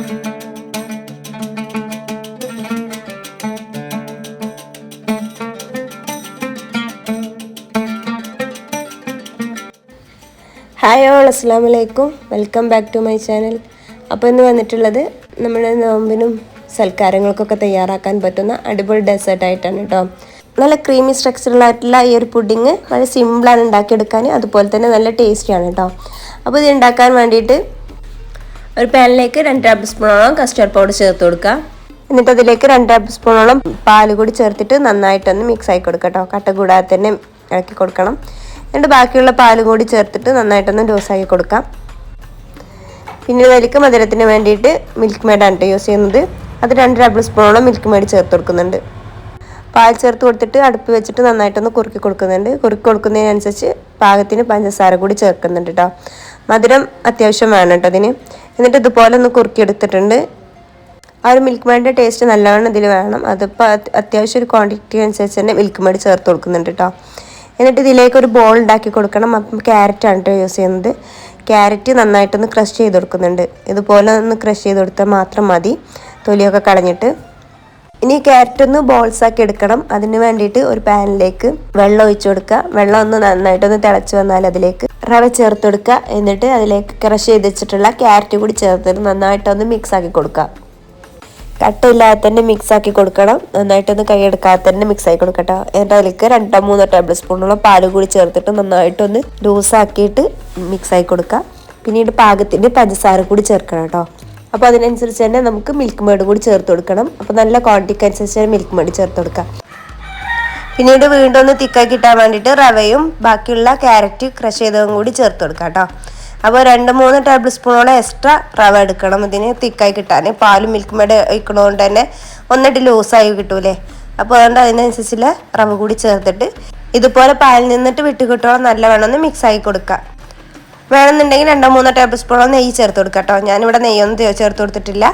Hi all അസ്സാം വലൈക്കും welcome back to my channel. അപ്പോൾ ഇന്ന് വന്നിട്ടുള്ളത് നമ്മുടെ നോമ്പിനും സൽക്കാരങ്ങൾക്കൊക്കെ തയ്യാറാക്കാൻ പറ്റുന്ന അടിപൊളി ഡെസേർട്ട് ആയിട്ടാണ് കേട്ടോ നല്ല ക്രീമി സ്ട്രക്ചറലായിട്ടുള്ള ഈ ഒരു പുഡിങ് വളരെ സിമ്പിളാണ് ഉണ്ടാക്കിയെടുക്കാൻ. അതുപോലെ തന്നെ നല്ല ടേസ്റ്റിയാണ് കേട്ടോ അപ്പോൾ ഇത് ഉണ്ടാക്കാൻ വേണ്ടിയിട്ട് ഒരു പാനിലേക്ക് രണ്ട് ടേബിൾ സ്പൂണോളം കസ്റ്റർഡ് പൗഡർ ചേർത്ത് കൊടുക്കുക. എന്നിട്ട് അതിലേക്ക് രണ്ട് ടേബിൾ സ്പൂണോളം പാൽ കൂടി ചേർത്തിട്ട് നന്നായിട്ടൊന്ന് മിക്സ് ആക്കി കൊടുക്കുക കേട്ടോ കട്ട കൂടാതെ തന്നെ ഇളക്കി കൊടുക്കണം. എന്നിട്ട് ബാക്കിയുള്ള പാലും കൂടി ചേർത്തിട്ട് നന്നായിട്ടൊന്ന് ഡോസാക്കി കൊടുക്കാം. പിന്നെ അതിലേക്ക് മധുരത്തിന് വേണ്ടിയിട്ട് മിൽക്ക് കേട്ടോ യൂസ് ചെയ്യുന്നത്. അത് രണ്ട് ടേബിൾ സ്പൂണോളം മിൽക്ക് മേഡ് ചേർത്ത് കൊടുക്കുന്നുണ്ട്. പാൽ ചേർത്ത് കൊടുത്തിട്ട് അടുപ്പ് വെച്ചിട്ട് നന്നായിട്ടൊന്ന് കുറുക്കി കൊടുക്കുന്നുണ്ട്. കുറുക്കി കൊടുക്കുന്നതിനനുസരിച്ച് പാകത്തിന് പഞ്ചസാര കൂടി ചേർക്കുന്നുണ്ട് കേട്ടോ മധുരം അത്യാവശ്യം വേണം കേട്ടോ അതിന് എന്നിട്ട് ഇതുപോലെ ഒന്ന് കുറുക്കിയെടുത്തിട്ടുണ്ട്. ആ ഒരു മിൽക്ക് മേഡിന്റെ ടേസ്റ്റ് നല്ലവണ്ണം ഇതിൽ വേണം. അതിപ്പോൾ അത്യാവശ്യം ഒരു ക്വാണ്ടിറ്റി അനുസരിച്ച് തന്നെ മിൽക്ക് മേഡ് ചേർത്ത് കൊടുക്കുന്നുണ്ട് കേട്ടോ എന്നിട്ട് ഇതിലേക്ക് ഒരു ബോൾ ഉണ്ടാക്കി കൊടുക്കണം. അപ്പം ക്യാരറ്റാണ് കേട്ടോ യൂസ് ചെയ്യുന്നത്. ക്യാരറ്റ് നന്നായിട്ടൊന്ന് ക്രഷ് ചെയ്ത് കൊടുക്കുന്നുണ്ട്. ഇതുപോലെ ഒന്ന് ക്രഷ് ചെയ്ത് കൊടുത്താൽ മാത്രം മതി. തൊലിയൊക്കെ കളഞ്ഞിട്ട്. ഇനി ക്യാരറ്റ് ഒന്ന് ബോൾസ് ആക്കി എടുക്കണം. അതിന് വേണ്ടിയിട്ട് ഒരു പാനിലേക്ക് വെള്ളം ഒഴിച്ചു കൊടുക്കുക. വെള്ളം ഒന്ന് നന്നായിട്ടൊന്ന് തിളച്ച് വന്നാൽ അതിലേക്ക് റവ ചേർത്ത് കൊടുക്കുക എന്നിട്ട് അതിലേക്ക് ക്രഷ് ചെയ്ത് വെച്ചിട്ടുള്ള ക്യാരറ്റ് കൂടി ചേർത്തിട്ട് നന്നായിട്ടൊന്ന് മിക്സ് ആക്കി കൊടുക്കുക. കട്ടയില്ലാതെ തന്നെ മിക്സ് ആക്കി കൊടുക്കണം. നന്നായിട്ടൊന്ന് കൈയെടുക്കാതെ തന്നെ മിക്സ് ആക്കി കൊടുക്കട്ടോ എന്നിട്ട് അതിലേക്ക് രണ്ടോ മൂന്നോ ടേബിൾ സ്പൂണോളം പാൽ കൂടി ചേർത്തിട്ട് നന്നായിട്ടൊന്ന് ലൂസാക്കിയിട്ട് മിക്സ് ആക്കി കൊടുക്കുക. പിന്നീട് പാകത്തിന്റെ പഞ്ചസാര കൂടി ചേർക്കണം കേട്ടോ അപ്പോൾ അതിനനുസരിച്ച് തന്നെ നമുക്ക് മിൽക്ക് മേഡ് കൂടി ചേർത്ത് കൊടുക്കണം. അപ്പോൾ നല്ല ക്വാണ്ടിറ്റിക്ക് അനുസരിച്ച് മിൽക്ക് മേഡ് ചേർത്ത് കൊടുക്കാം പിന്നീട് വീണ്ടും ഒന്ന് തിക്കാക്കി കിട്ടാൻ വേണ്ടിയിട്ട് റവയും ബാക്കിയുള്ള ക്യാരറ്റ് ക്രഷ് ചെയ്തതും കൂടി ചേർത്ത് കൊടുക്കാം കേട്ടോ. അപ്പോൾ രണ്ട് മൂന്ന് ടേബിൾ സ്പൂണോളം എക്സ്ട്രാ റവ എടുക്കണം. ഇതിന് തിക്കായി കിട്ടാൻ പാലും മിൽക്ക് മേഡ് ഒഴിക്കണതുകൊണ്ട് തന്നെ ഒന്നിട്ട് ലൂസായി കിട്ടൂലേ. അപ്പോൾ അതുകൊണ്ട് അതിനനുസരിച്ചുള്ള റവ കൂടി ചേർത്തിട്ട് ഇതുപോലെ പാലിൽ നിന്നിട്ട് വിട്ട് കിട്ടുമ്പോൾ നല്ലവണ്ണം ഒന്ന് മിക്സ് ആക്കി കൊടുക്കുക വേണമെന്നുണ്ടെങ്കിൽ രണ്ടോ മൂന്നോ ടേബിൾ സ്പൂണോ നെയ്യ് ചേർത്ത് കൊടുക്കാം കേട്ടോ. ഞാനിവിടെ നെയ്യൊന്നും ചേർത്ത് കൊടുത്തിട്ടില്ല.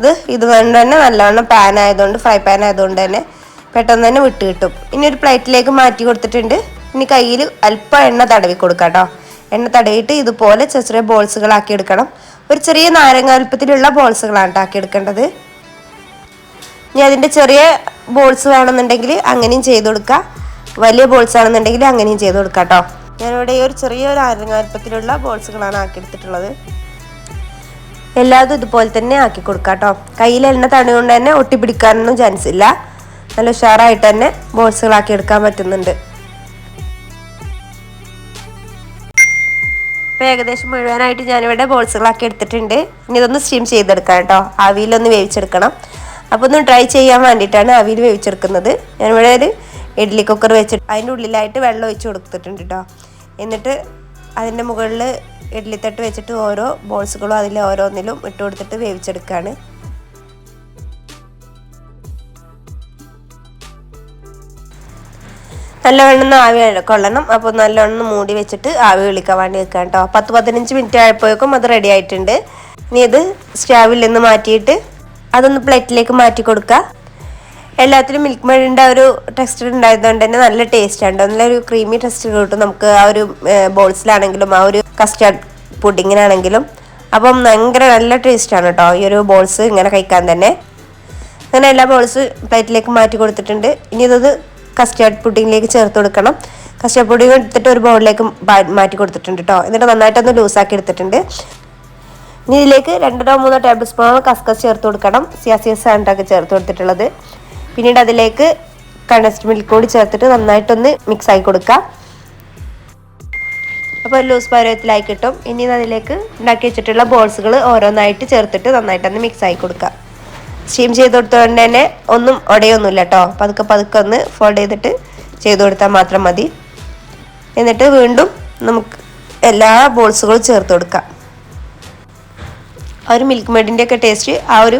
ഇത് ഇതുകൊണ്ട് തന്നെ നല്ലവണ്ണം പാൻ ആയതുകൊണ്ട് ഫ്രൈ പാൻ ആയതുകൊണ്ട് തന്നെ പെട്ടെന്ന് തന്നെ വിട്ട് കിട്ടും. ഇനി ഒരു പ്ലേറ്റിലേക്ക് മാറ്റി കൊടുത്തിട്ടുണ്ട്. ഇനി കയ്യിൽ അല്പം എണ്ണ തടവി കൊടുക്കാം കേട്ടോ എണ്ണ തടയിട്ട് ഇതുപോലെ ചെറിയ ചെറിയ ബോൾസുകളാക്കി എടുക്കണം. ഒരു ചെറിയ നാരങ്ങ അല്പത്തിലുള്ള ബോൾസുകളാണ് ആക്കി എടുക്കേണ്ടത്. ഇനി അതിന്റെ ചെറിയ ബോൾസ് വേണമെന്നുണ്ടെങ്കിൽ അങ്ങനെയും ചെയ്ത് കൊടുക്കുക വലിയ ബോൾസ് ആണെന്നുണ്ടെങ്കിൽ അങ്ങനെയും ചെയ്ത് കൊടുക്കാം കേട്ടോ ഞാനിവിടെ ഒരു ചെറിയൊരു നാരങ്ങ അല്പത്തിലുള്ള ബോൾസുകളാണ് ആക്കി എടുത്തിട്ടുള്ളത്. എല്ലാതും ഇതുപോലെ തന്നെ ആക്കി കൊടുക്കാം കേട്ടോ കയ്യിൽ എണ്ണ തണികൊണ്ട് തന്നെ ഒട്ടിപ്പിടിക്കാനൊന്നും ചാൻസ് ഇല്ല. നല്ല ഉഷാറായിട്ട് തന്നെ ബോൾസുകളാക്കി എടുക്കാൻ പറ്റുന്നുണ്ട്. അപ്പോൾ ഏകദേശം മുഴുവനായിട്ട് ഞാനിവിടെ ബോൾസുകളാക്കി എടുത്തിട്ടുണ്ട്. ഇനി ഇതൊന്ന് സ്റ്റീം ചെയ്തെടുക്കാം കേട്ടോ. ആവിയിലൊന്ന് വേവിച്ചെടുക്കണം. അപ്പോൾ ഒന്ന് ട്രൈ ചെയ്യാൻ വേണ്ടിയിട്ടാണ് അവിയിൽ വേവിച്ചെടുക്കുന്നത്. ഞാനിവിടെ ഒരു ഇഡ്ഡലി കുക്കർ വെച്ചിട്ട് അതിന്റെ ഉള്ളിലായിട്ട് വെള്ളം ഒഴിച്ച് കൊടുത്തിട്ടുണ്ട് കേട്ടോ. എന്നിട്ട് അതിന്റെ മുകളിൽ ഇഡ്ഡലി തട്ട് വെച്ചിട്ട് ഓരോ ബോൾസുകളും അതിൽ ഓരോന്നിലും ഇട്ട് കൊടുത്തിട്ട് വേവിച്ചെടുക്കുകയാണ്. നല്ലവണ്ണം ആവി കൊള്ളണം. അപ്പോൾ നല്ലവണ്ണം മൂടി വെച്ചിട്ട് ആവി വിളിക്കാൻ വേണ്ടി വെക്കാം കേട്ടോ. പത്ത് പതിനഞ്ച് മിനിറ്റ് ആയപ്പോഴേക്കും അത് റെഡി ആയിട്ടുണ്ട്. ഇനി ഇത് സ്റ്റാവിൽ നിന്ന് മാറ്റിയിട്ട് അതൊന്ന് പ്ലേറ്റിലേക്ക് മാറ്റി കൊടുക്കുക. എല്ലാത്തിലും മിൽക്ക് മേഡിന്റെ ഒരു ടെക്സ്റ്റർ ഉണ്ടായതുകൊണ്ട് തന്നെ നല്ല ടേസ്റ്റ് ഉണ്ട് നല്ലൊരു ക്രീമി ടെക്സ്റ്റർ കിട്ടും നമുക്ക് ആ ഒരു ബോൾസിലാണെങ്കിലും ആ ഒരു കസ്റ്റാർഡ് പുഡിങ്ങിനാണെങ്കിലും അപ്പം ഭയങ്കര നല്ല ടേസ്റ്റാണ് കേട്ടോ ഈ ഒരു ബോൾസ് ഇങ്ങനെ കഴിക്കാൻ തന്നെ. അങ്ങനെ എല്ലാ ബോൾസ് പ്ലേറ്റിലേക്ക് മാറ്റി കൊടുത്തിട്ടുണ്ട്. ഇനി ഇത് കസ്റ്റാർഡ് പുഡിങ്ങിലേക്ക് ചേർത്ത് കൊടുക്കണം. കസ്റ്റാർഡ് പുഡിങ് എടുത്തിട്ട് ഒരു ബൗളിലേക്ക് മാറ്റി കൊടുത്തിട്ടുണ്ട് കേട്ടോ എന്നിട്ട് നന്നായിട്ടൊന്ന് ലൂസാക്കി എടുത്തിട്ടുണ്ട്. ഇനി ഇതിലേക്ക് രണ്ടോ മൂന്നോ ടേബിൾ സ്പൂണോ കസ്കസ് ചേർത്ത് കൊടുക്കണം. സിയാസിയ സാൻഡൊക്കെ ചേർത്ത് കൊടുത്തിട്ടുള്ളത്. പിന്നീട് അതിലേക്ക് കണ്ടസ്റ്റ് മിൽക്ക് കൂടി ചേർത്തിട്ട് നന്നായിട്ടൊന്ന് മിക്സ് ആക്കി കൊടുക്കുക അപ്പോൾ ലൂസ് പരുവത്തിലായി കിട്ടും. ഇനി അതിലേക്ക് ഉണ്ടാക്കി വെച്ചിട്ടുള്ള ബോൾസുകൾ ഓരോന്നായിട്ട് ചേർത്തിട്ട് നന്നായിട്ടൊന്ന് മിക്സ് ആക്കി കൊടുക്കാം. സ്റ്റീം ചെയ്ത് കൊടുത്തോണ്ട് തന്നെ ഒന്നും ഉടയൊന്നുമില്ല കേട്ടോ പതുക്കെ പതുക്കെ ഒന്ന് ഫോൾഡ് ചെയ്തിട്ട് ചെയ്ത് കൊടുത്താൽ മാത്രം മതി. എന്നിട്ട് വീണ്ടും നമുക്ക് എല്ലാ ബോൾസുകളും ചേർത്ത് കൊടുക്കാം. ആ ഒരു മിൽക്ക് മെഡിന്റെ ഒക്കെ ടേസ്റ്റ് ആ ഒരു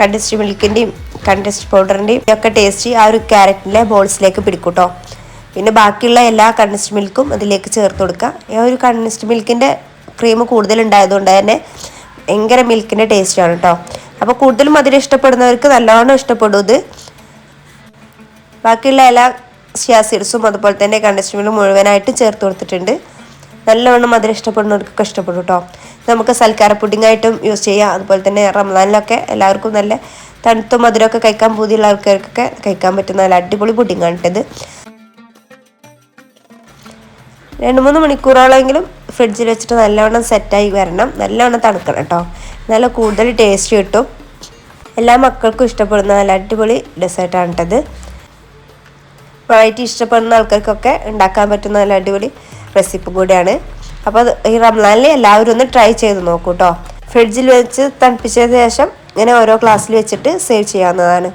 കണ്ടസ്റ്റ് മിൽക്കിന്റെയും കണ്ടസ്റ്റ് പൗഡറിന്റെയും ഒക്കെ ടേസ്റ്റ് ആ ഒരു ക്യാരറ്റിന്റെ ബോൾസിലേക്ക് പിടിക്കൂട്ടോ പിന്നെ ബാക്കിയുള്ള എല്ലാ കണ്ടസ്റ്റ് മിൽക്കും അതിലേക്ക് ചേർത്ത് കൊടുക്കുക ആ ഒരു കണ്ടസ്റ്റ് മിൽക്കിന്റെ ക്രീം കൂടുതലുണ്ടായതുകൊണ്ട് തന്നെ ഭയങ്കര മിൽക്കിന്റെ ടേസ്റ്റാണ് കേട്ടോ അപ്പോൾ കൂടുതൽ മധുരം ഇഷ്ടപ്പെടുന്നവർക്ക് നല്ലോണം ഇഷ്ടപ്പെടും ഇത്. ബാക്കിയുള്ള എല്ലാ സിയാ സീഡ്സും അതുപോലെ തന്നെ കണ്ടസ്റ്റ് മിൽക്കും മുഴുവനായിട്ട് ചേർത്ത് കൊടുത്തിട്ടുണ്ട്. നല്ലവണ്ണം മധുരം ഇഷ്ടപ്പെടുന്നവർക്കൊക്കെ ഇഷ്ടപ്പെടും കേട്ടോ നമുക്ക് സൽക്കാര പുഡിങ്ങായിട്ടും യൂസ് ചെയ്യാം. അതുപോലെ തന്നെ റംസാനിലൊക്കെ എല്ലാവർക്കും നല്ല തണുത്ത മധുരമൊക്കെ കഴിക്കാൻ പൂതിയുള്ള ആൾക്കാർക്കൊക്കെ കഴിക്കാൻ പറ്റുന്ന നല്ല അടിപൊളി പുഡിങ്ങാണ് ഇത്. രണ്ട് മൂന്ന് മണിക്കൂറോളെങ്കിലും ഫ്രിഡ്ജിൽ വെച്ചിട്ട് നല്ലവണ്ണം സെറ്റായി വരണം. നല്ലവണ്ണം തണുക്കണം കേട്ടോ നല്ല കൂടുതൽ ടേസ്റ്റ് കിട്ടും. എല്ലാ മക്കൾക്കും ഇഷ്ടപ്പെടുന്ന നല്ല അടിപൊളി ഡെസേർട്ടാണ് കേട്ടത് വെറൈറ്റി ഇഷ്ടപ്പെടുന്ന ആൾക്കാർക്കൊക്കെ ഉണ്ടാക്കാൻ പറ്റുന്ന നല്ല അടിപൊളി റെസിപ്പി കൂടിയാണ്. അപ്പോൾ ഈ റംലാനിൽ എല്ലാവരും ഒന്ന് ട്രൈ ചെയ്ത് നോക്കൂ കേട്ടോ ഫ്രിഡ്ജിൽ വെച്ച് തണുപ്പിച്ചതിന് ശേഷം ഇങ്ങനെ ഓരോ ക്ലാസ്സിൽ വെച്ചിട്ട് സേവ് ചെയ്യാവുന്നതാണ്.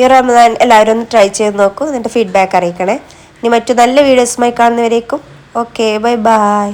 ഈ റംലാൻ എല്ലാവരും ഒന്ന് ട്രൈ ചെയ്ത് നോക്കൂ എന്നിട്ട് ഫീഡ്ബാക്ക് അറിയിക്കണേ. ഇനി മറ്റു നല്ല വീഡിയോസുമായി കാണുന്നവരേക്കും. Okay bye bye